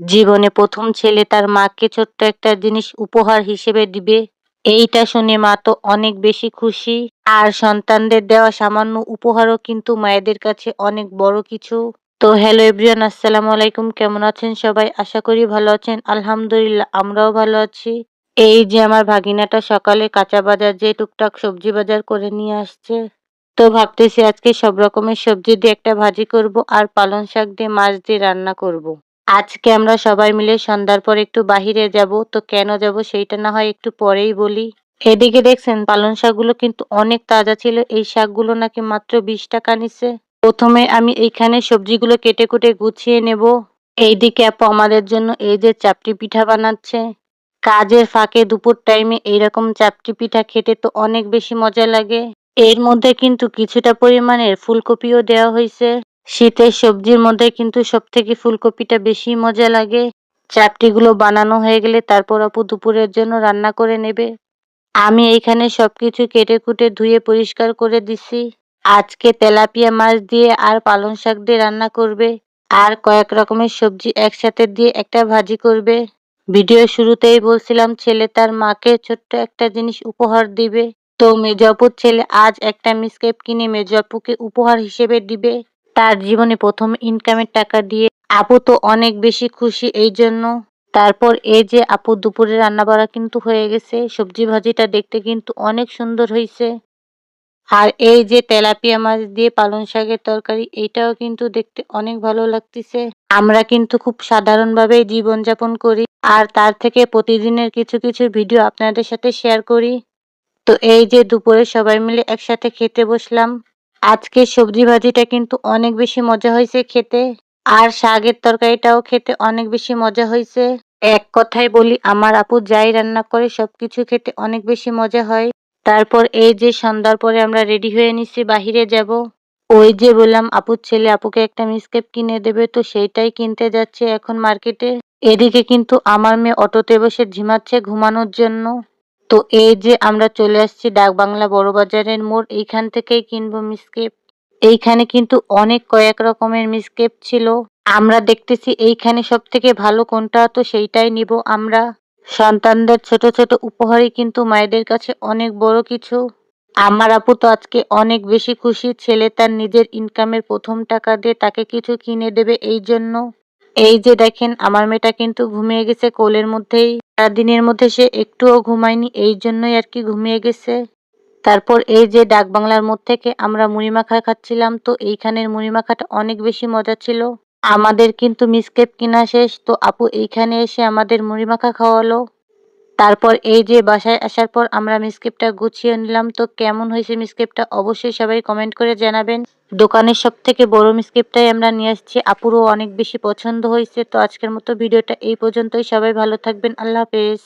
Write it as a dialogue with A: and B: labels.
A: জীবনে প্রথম ছেলে তার মাকে ছোট্ট একটা জিনিস উপহার হিসেবে দিবে। এইটা শুনে মা তো অনেক বেশি খুশি। আর সন্তানদের দেওয়া সামান্য উপহারও কিন্তু মায়েদের কাছে অনেক বড় কিছু। তো হ্যালো এভরিওয়ান, আসসালামু আলাইকুম। কেমন আছেন সবাই? আশা করি ভালো আছেন। আলহামদুলিল্লাহ, আমরাও ভালো আছি। এই যে আমার ভাগিনাটা সকালে কাঁচা বাজার যে টুকটাক সবজি বাজার করে নিয়ে আসছে। তো ভাবতেছি আজকে সব রকমের সবজি দিয়ে একটা ভাজি করব আর পালং শাক দিয়ে মাছ দিয়ে রান্না করব। আজকে আমরা সবাই মিলে সন্ধ্যার পর একটু বাহিরে যাব, তো কেন যাব সেইটা না হয় একটু পরেই বলি। এদিকে দেখছেন, পালং শাকগুলো কিন্তু অনেক তাজা ছিল, এই শাকগুলো নাকি মাত্র বিশ টাকা নিছে প্রথমে আমি এইখানে সবজিগুলো কেটে কুটে গুছিয়ে নেব। এইদিকে আপু আমাদের জন্য এই যে চাপটি পিঠা বানাচ্ছে। কাজের ফাঁকে দুপুর টাইমে এইরকম চাপটি পিঠা খেতে তো অনেক বেশি মজা লাগে। এর মধ্যে কিন্তু কিছুটা পরিমাণের ফুলকপিও দেওয়া হয়েছে। শীতের সবজির মধ্যে কিন্তু সব থেকে ফুলকপিটা বেশি মজা লাগে। চাপটিগুলো বানানো হয়ে গেলে তারপর আপু দুপুরের জন্য রান্না করে নেবে। আমি এইখানে সবকিছু কেটে কুটে ধুয়ে পরিষ্কার করে দিছি আজকে তেলাপিয়া মাছ দিয়ে আর পালং শাক দিয়ে রান্না করবে। আর কয়েক রকমের সবজি একসাথে দিয়ে একটা ভাজি করবে। ভিডিও শুরুতেই বলছিলাম ছেলে তার মাকে ছোট্ট একটা জিনিস উপহার দিবে। তো মেজপুর ছেলে আজ একটা মিসকেপ কিনে মেজপুকে উপহার হিসেবে দিবে। তার জীবনে প্রথম ইনকামের টাকা দিয়ে আপু তো অনেক বেশি খুশি এই জন্য। তারপর এই যে আপু দুপুরে রান্না বাড়া কিন্তু হয়ে গেছে, সবজি ভাজিটা দেখতে কিন্তু অনেক সুন্দর হয়েছে আর এই যে তেলাপিয়া মাছ দিয়ে পালং শাকের তরকারি এইটাও কিন্তু দেখতে অনেক ভালো লাগতেছে। আমরা কিন্তু খুব সাধারণভাবেই জীবনযাপন করি, আর তার থেকে প্রতিদিনের কিছু কিছু ভিডিও আপনাদের সাথে শেয়ার করি। তো এই যে দুপুরে সবাই মিলে একসাথে খেতে বসলাম। আজকে সবজি ভাজিটা কিন্তু অনেক বেশি মজা হয়েছে খেতে। আর শাকের তরকারিটাও খেতে অনেক বেশি মজা হয়েছে। এক কথায় বলি, আমার আপু যাই রান্না করে, সবকিছু খেতে অনেক বেশি মজা হয়। তারপর এই যে সন্ধ্যার পরে আমরা রেডি হয়ে নিচ্ছি বাহিরে যাব। ওই যে বললাম, আপুর ছেলে আপুকে একটা মিসকেপ কিনে দেবে, তো সেইটাই কিনতে যাচ্ছে এখন মার্কেটে। এদিকে কিন্তু আমার মেয়ে অটোতে বসে ঝিমাচ্ছে ঘুমানোর জন্য। তো এই যে আমরা চলে আসছি ডাক বাংলা বড় বাজারের মোড়, এইখান থেকেই কিনবো মিসকেপ। এইখানে কিন্তু অনেক কয়েক রকমের মিসকেপ ছিল। আমরা দেখতেছি এইখানে সব থেকে ভালো কোনটা, তো সেইটাই নিব আমরা। সন্তানদের ছোট ছোট উপহারই কিন্তু মায়েদের কাছে অনেক বড় কিছু। আমার আপু তো আজকে অনেক বেশি খুশি, ছেলে তার নিজের ইনকামের প্রথম টাকা দিয়ে তাকে কিছু কিনে দেবে এই জন্য। এই যে দেখেন, আমার মেয়েটা কিন্তু ঘুমিয়ে গেছে কোলের মধ্যেই। দিনের মধ্যে সে একটুও ঘুমায়নি, এই জন্যই আর কি ঘুমিয়ে গেছে। তারপর এই যে ডাক বাংলার মোড় থেকে আমরা মুড়িমাখা খাচ্ছিলাম, তো এইখানের মুড়িমাখাটা অনেক বেশি মজা ছিল। আমাদের কিন্তু মিসকেপ কিনা শেষ, তো আপু এইখানে এসে আমাদের মুড়িমাখা খাওয়ালো। তারপর এই যে বাসায় আসার পর আমরা মিসকেপটা গুছিয়ে নিলাম। তো কেমন হয়েছে মিসকেপটা অবশ্যই সবাই কমেন্ট করে জানাবেন। দোকানের সব থেকে বড় মিসকেপটাই আমরা নিয়ে আসছি। আপুরও অনেক বেশি পছন্দ হয়েছে। তো আজকের মতো ভিডিওটা এই পর্যন্তই। সবাই ভালো থাকবেন। আল্লাহ হাফেজ।